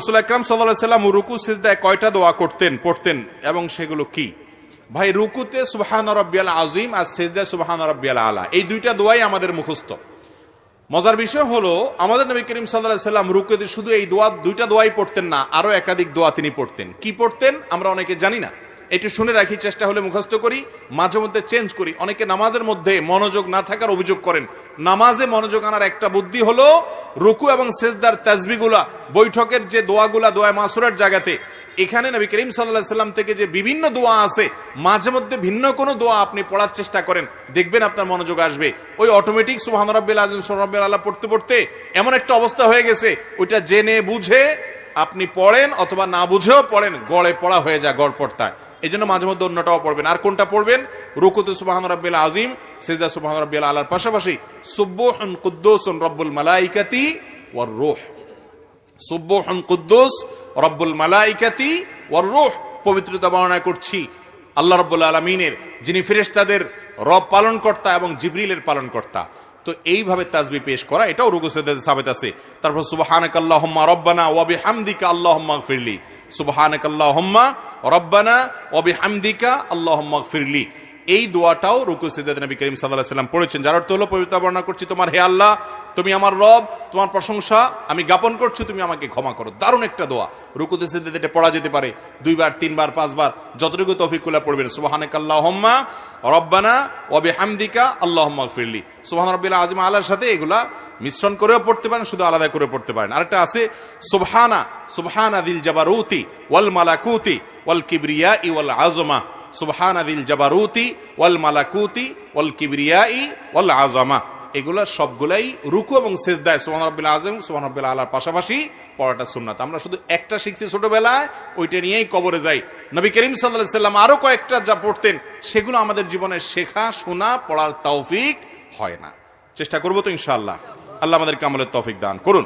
রসুল আকরাম সাল্লাম রুকু, সিজদায় কয়টা দোয়া করতেন, পড়তেন এবং সেগুলো কি? ভাই, রুকুতে সুবাহান রব্বিয়াল আজিম আর সেজদায় সুবাহান রব্বিয়াল আলা, এই দুইটা দোয়াই আমাদের মুখস্থ। মজার বিষয় হলো, আমাদের নবী করিম সাল্লাম রুকুতে শুধু এই দোয়া, দুইটা দোয়াই পড়তেন না আরও একাধিক দোয়া তিনি পড়তেন। কি পড়তেন আমরা অনেকে জানি না। একটু শুনে রাখি, চেষ্টা হলে মুখস্থ করি, মাঝে মধ্যে চেঞ্জ করি। অনেকে নামাজের মধ্যে মনোযোগ না থাকার অভিযোগ করেন। নামাজে মনোযোগ আনার একটা বুদ্ধি হলো রুকু এবং সেজদার তাজবিগুলা বৈঠকের যে দোয়াগুলা, দোয়া মাসুরের জায়গাতে। এখানে নবী করিম সাল্লাহ সাল্লাম থেকে যে বিভিন্ন দোয়া আছে, মাঝে মধ্যে ভিন্ন কোনো দোয়া আপনি পড়ার চেষ্টা করেন। দেখবেন আপনার মনোযোগ আসবে। ওই অটোমেটিক সুবহান রাব্বিল আযম সুবহান আল্লাহ পড়তে পড়তে এমন একটা অবস্থা হয়ে গেছে, ওইটা জেনে, বুঝে আপনি পড়েন অথবা না বুঝেও পড়েন, গড়ে পড়া হয়ে যায় গড় পড়তায় এই জন্য মাঝে মধ্যে অন্যটাও পড়বেন। আর কোনটা পড়বেন? রুকুতু সুবহান রাব্বিল আজিম সিজদা সুবহান রাব্বিল আলার পাশাপাশি সুব্বুহুন কুদ্দুসুন রব্বুল মালাইকাতি ওয়ার রোহ। সুব্বুহুন কুদ্দুস রব্বুল মালাইকাতি ওয়ার রোহ। পবিত্রতা বর্ণনা করছি। আল্লাহ রব্বুল আলমিনের যিনি ফেরেশতাদের রব পালন কর্তা এবং জিবরিলের পালন কর্তা তো এইভাবে তাজবি পেশ করা, এটাও রুগুসেদের সাবেত আছে। তারপর সুবাহানক আল্লাহ রব্বানা ওবি হামদিকা আল্লাহ ফিরলি সুবাহানক আল্লাহ রব্বানা ওবি হামদিকা আল্লাহ গফিরলি। এই দোয়াটাও রুকু সিদ্দাত নবী করিম সাল্লাল্লাহু সাল্লাম পড়েছেন। যার অর্থ হলো, পবিত্র বর্ণনা করছি, তোমার হে আল্লাহ, তুমি আমার রব, তোমার প্রশংসা আমি জ্ঞাপন করছি, তুমি আমাকে ক্ষমা করো। দারুণ একটা দোয়া। রুকুতে সিদ্দাত এটা পড়া যেতে পারে, দুইবার, তিনবার, পাঁচবার, যতটুকু তৌফিকুল্লাহ পড়বেন। সুবহানাক আল্লাহুম্মা রব্বানা ওয়া বিহামদিকা আল্লাহুম্মা ফিরলি সুবহান রাব্বিল আযিম আল্লাহর সাথে এগুলা মিশ্রণ করেও পড়তে পারেন, শুধু আলাদা করে পড়তে পারেন। আরেকটা আছে, সুবহানা সুবহানা দিল জাবারুতি ওয়াল মালাকুতি ওয়াল কিবরিয়া ওয়াল আযমা। সুবহান আদিল জাবারুতি, ওয়াল মালাকুতি আজমা রুকু এবং আলার পাশাপাশি পড়াটা আমরা শুধু একটা শিখছি ছোটবেলায়, ওইটা নিয়েই কবরে যাই। নবী করিম সাল্লাম আরও কয়েকটা যা পড়তেন, সেগুলো আমাদের জীবনে শেখা, শোনা, পড়ার তৌফিক হয় না। চেষ্টা করব তো ইনশাআল্লাহ। আল্লাহ আমাদেরকে আমলের তৌফিক দান করুন।